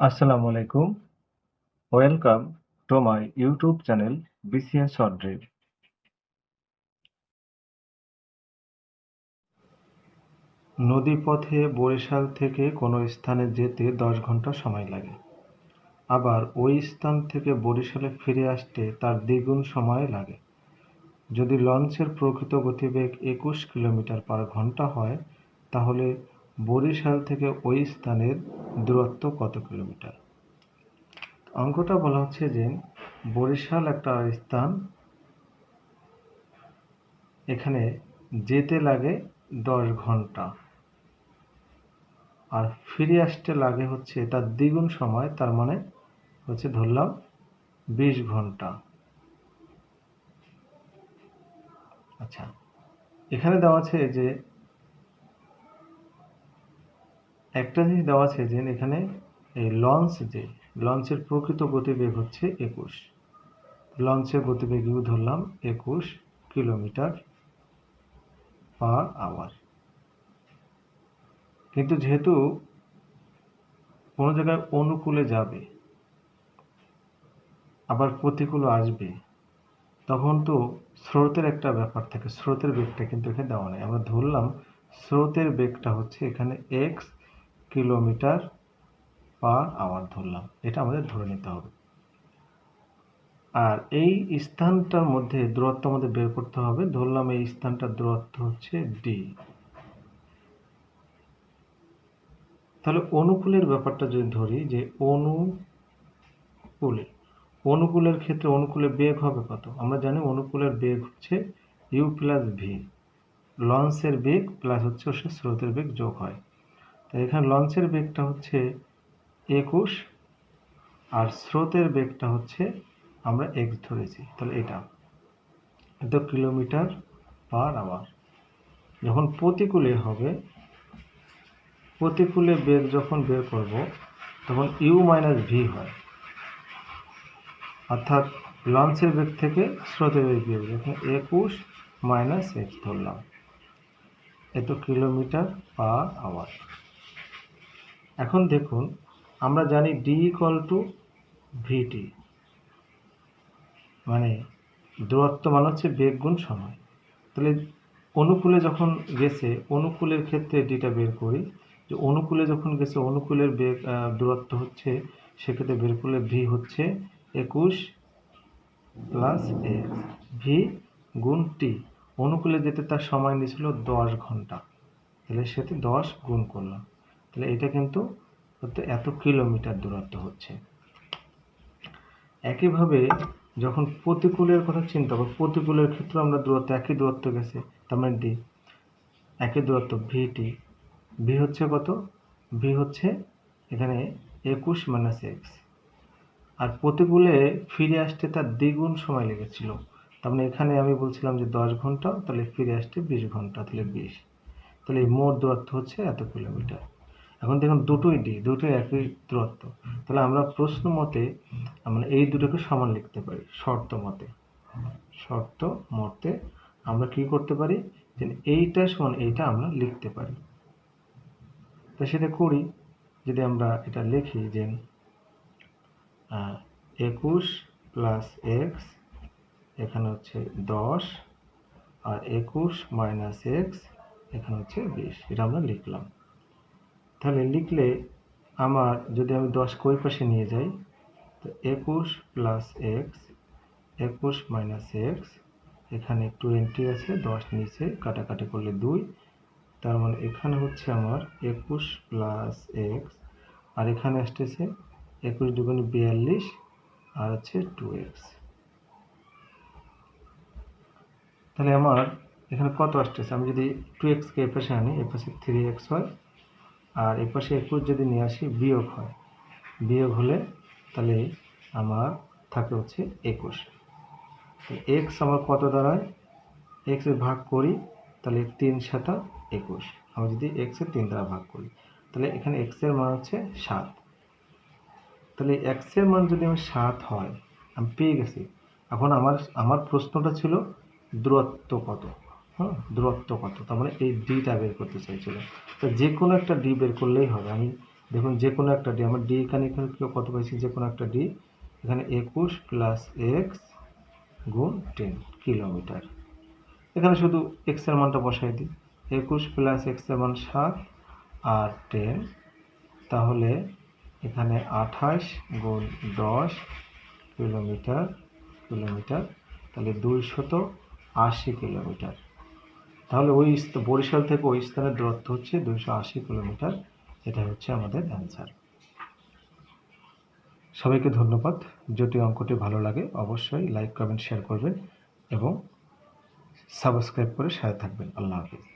আসসালামু আলাইকুম। Welcome to my YouTube channel BCS short drill নদীপথে বরিশাল থেকে কোনো স্থানে যেতে দশ ঘণ্টা সময় লাগে। আবার ওই স্থান থেকে বরিশালে ফিরে আসতে তার দ্বিগুণ সময় লাগে। যদি লঞ্চের প্রকৃত গতিবেগ একুশ কিলোমিটার পার ঘণ্টা হয়, তাহলে বরিশাল থেকে ওই স্থানের দূরত্ব কত কিলোমিটার? অঙ্কটা বলা হচ্ছে যে বরিশাল একটা স্থান এখানে যেতে লাগে দশ ঘণ্টা। আর ফিরে আসতে লাগে হচ্ছে তার দ্বিগুণ সময়, তার মানে হচ্ছে ধরলাম বিশ ঘণ্টা। আচ্ছা এখানে দেওয়া আছে যে একটা জিনিস দেওয়া আছে যে এখানে, এই লঞ্চ যে লঞ্চের প্রকৃত গতিবেগ হচ্ছে একুশ। লঞ্চের গতিবেগ ইউ ধরলাম? একুশ কিলোমিটার পার আওয়ার কিন্তু যেহেতু কোনো জায়গায় অনুকূলে যাবে, আবার প্রতিকূলে আসবে, তখন তো স্রোতের একটা ব্যাপার থাকে, স্রোতের বেগটা কিন্তু এখানে দেওয়া নেই। আমরা ধরলাম স্রোতের বেগটা হচ্ছে এখানে এক্স কিলোমিটার পার আওয়ার ধরলাম। এটা আমাদের ধরে নিতে হবে। আর এই স্থানটার মধ্যে দূরত্ব আমাদের বের করতে হবে। ধরলাম এই স্থানটার দূরত্ব হচ্ছে ডি তাহলে অনুকূলের ব্যাপারটা যদি ধরি যে অনুকূলে, অনুকূলের ক্ষেত্রে অনুকূলে বেগ হবে কত? আমরা জানি অনুকূলের বেগ হচ্ছে ইউ প্লাস ভি লঞ্চের বেগ প্লাস হচ্ছে স্রোতের বেগ যোগ হয়। এখানে লঞ্চের বেগটা হচ্ছে একুশ আর স্রোতের বেগটা হচ্ছে আমরা এক্স ধরেছি। তাহলে এটা এত কিলোমিটার পার আওয়ার। যখন প্রতিকূলে হবে, প্রতিকূলে বেগ যখন বের করব, তখন ইউ মাইনাস ভি হয়। অর্থাৎ লঞ্চের বেগ থেকে স্রোতের বেগ বের এখানে একুশ মাইনাস এক্স ধরলাম। এত কিলোমিটার পার আওয়ার। এখন দেখুন, আমরা জানি ডি ইকল টু ভিটি মানে দূরত্ব মানে হচ্ছে বেগ গুণ সময়। তাহলে অনুকূলে যখন গেছে, অনুকূলের ক্ষেত্রে ডিটা বের করি, যে অনুকূলে যখন গেছে, অনুকূলের বেগ দূরত্ব হচ্ছে, সেক্ষেত্রে বের করলে ভি হচ্ছে একুশ প্লাস এক্স ভি গুণ টি অনুকূলে যেতে তার সময় নিয়েছিল দশ ঘণ্টা। তাহলে সেতে দশ গুণ করলাম। তাহলে এটা কিন্তু এত কিলোমিটার দূরত্ব হচ্ছে। একইভাবে যখন প্রতিকূলের কথা চিন্তা করব প্রতিকূলের ক্ষেত্রে আমরা দূরত্ব, একই দূরত্ব গেছে, তার মানে ডি একই দূরত্ব ভিটি ভি হচ্ছে কত? ভি হচ্ছে এখানে একুশ মাইনাস এক্স আর প্রতিকূলে ফিরে আসতে তার দ্বিগুণ সময় লেগেছিল। তার মানে এখানে আমি বলছিলাম যে দশ ঘণ্টা, তাহলে ফিরে আসতে বিশ ঘণ্টা, তাহলে বিশ। তাহলে মোট দূরত্ব হচ্ছে এত কিলোমিটার। এখন দেখুন দুটোই ডি দুটোই একই দূরত্ব। তাহলে আমরা প্রশ্ন মতে আমরা এই দুটোকে সমান লিখতে পারি, শর্ত মতে। শর্ত মতে আমরা কি করতে পারি? যে এইটা সমান এইটা আমরা লিখতে পারি। তো সেটা করি, যদি আমরা এটা লিখি যে একুশ প্লাস এক্স এখানে হচ্ছে দশ, আর একুশ মাইনাস এক্স এখানে হচ্ছে বিশ, এটা আমরা লিখলাম। তাহলে লিখলে আমার যদি আমি দশ কই পাশে নিয়ে যাই, তো একুশ প্লাস এক্স একুশ মাইনাস এক্স এখানে টোয়েন্টি আছে, দশ নিচে, কাটাকাটি করলে দুই। তার মানে এখানে হচ্ছে আমার একুশ প্লাস এক্স আর এখানে আসতেছে একুশ দুগুণ বিয়াল্লিশ, আর হচ্ছে টু এক্স তাহলে আমার এখানে কত আসতেছে? আমি যদি টু এক্সকে এ পাশে আনি এ পাশে থ্রি এক্স হয় আর এ পাশে একুশ যদি নিয়ে আসি, বিয়োগ হয়। বিয়োগ হলে তাহলে আমার থাকে হচ্ছে একুশ। এক্স আমার কত দাঁড়ায়? এক্সে ভাগ করি, তাহলে তিন সাতা একুশ। আমি যদি এক্সের তিন দ্বারা ভাগ করি, তাহলে এখানে এক্সের মান হচ্ছে সাত। তাহলে এক্সের মান যদি আমার সাত হয়, আমি পেয়ে গেছি। এখন আমার আমার প্রশ্নটা ছিল দূরত্ব কত? হ্যাঁ দূরত্ব কত? তার মানে এই ডিটা বের করতে চাইছিল। তো যে কোনো একটা ডি বের করলেই হবে। আমি, দেখুন যে কোনো একটা ডি আমার ডি এখানে এখানে কত পাইছি? যে কোনো একটা ডি এখানে একুশ প্লাস এক্স গুণ টেন কিলোমিটার। এখানে শুধু এক্সের মানটা বসাই দিই। একুশ প্লাস এক্সের মান সাত আর টেন তাহলে এখানে আঠাশ গুণ দশ কিলোমিটার কিলোমিটার, তাহলে দুইশত আশি কিলোমিটার। তাহলে ওই বরিশাল থেকে ওই স্থানের দূরত্ব হচ্ছে দুইশো আশি কিলোমিটার। এটা হচ্ছে আমাদের অ্যান্সার সবাইকে ধন্যবাদ। যদি অঙ্কটি ভালো লাগে অবশ্যই লাইক কমেন্ট শেয়ার করবেন এবং সাবস্ক্রাইব করে সাথে থাকবেন। আল্লাহ হাফিজ।